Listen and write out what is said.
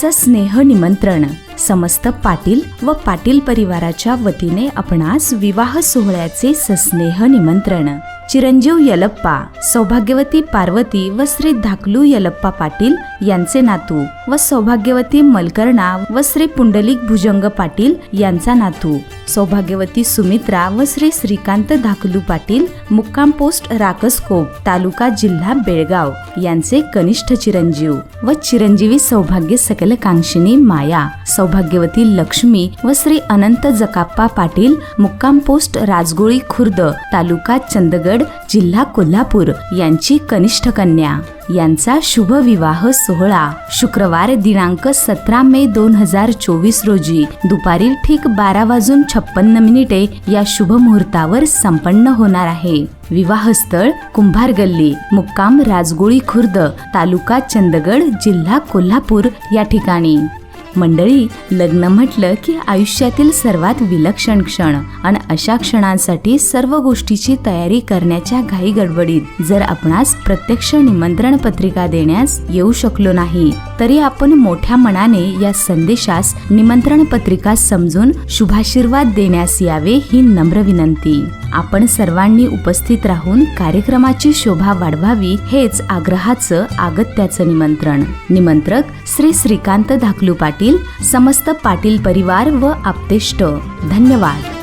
सस्नेह निमंत्रण समस्त पाटील व पाटील परिवाराच्या वतीने आपणास विवाह सोहळ्याचे सस्नेह निमंत्रण. चिरंजीव यलप्पा सौभाग्यवती पार्वती व श्री धाकलू यलप्पा पाटील यांचे नातू व सौभाग्यवती मलकर्णा व श्री पुंडलिक भुजंग पाटील यांचा नातू. सौभाग्यवती सुमित्रा व श्री श्रीकांत धाकलू पाटील मुक्काम पोस्ट राकसकोप तालुका जिल्हा बेळगाव यांचे कनिष्ठ चिरंजीव व चिरंजीवी सौभाग्य सकल कांक्षिणी माया. सौभाग्यवती लक्ष्मी व श्री अनंत जकाप्पा पाटील मुक्काम पोस्ट राजगोळी खुर्द तालुका चंदगड जिल्हा कोल्हापूर यांची कनिष्ठ कन्या. यांचा शुभ विवाह सोहळा शुक्रवार दिनांक सतरा मे दोन हजार चोवीस रोजी. दुपारी ठीक बारा वाजून छप्पन्न मिनिटे या शुभ मुहूर्तावर संपन्न होणार आहे. विवाहस्थळ कुंभार गल्ली मुक्काम राजगोळी खुर्द तालुका चंदगड जिल्हा कोल्हापूर या ठिकाणी. मंडळी लग्न म्हटलं की आयुष्यातील सर्वात विलक्षण क्षण आणि अशा क्षणांसाठी सर्व गोष्टीची तयारी करण्याच्या घाई गडबडीत जर आपणास प्रत्यक्ष निमंत्रण पत्रिका देण्यास येऊ शकलो नाही तरी आपण मोठ्या मनाने या संदेशास निमंत्रण पत्रिका समजून शुभाशीर्वाद देण्यास यावे ही नम्र विनंती. आपण सर्वांनी उपस्थित राहून कार्यक्रमाची शोभा वाढवावी हेच आग्रहाचं आगत्याचं निमंत्रण. निमंत्रक श्री श्रीकांत धाकलू पाटील समस्त पाटील परिवार व आप्तेष्ट. धन्यवाद.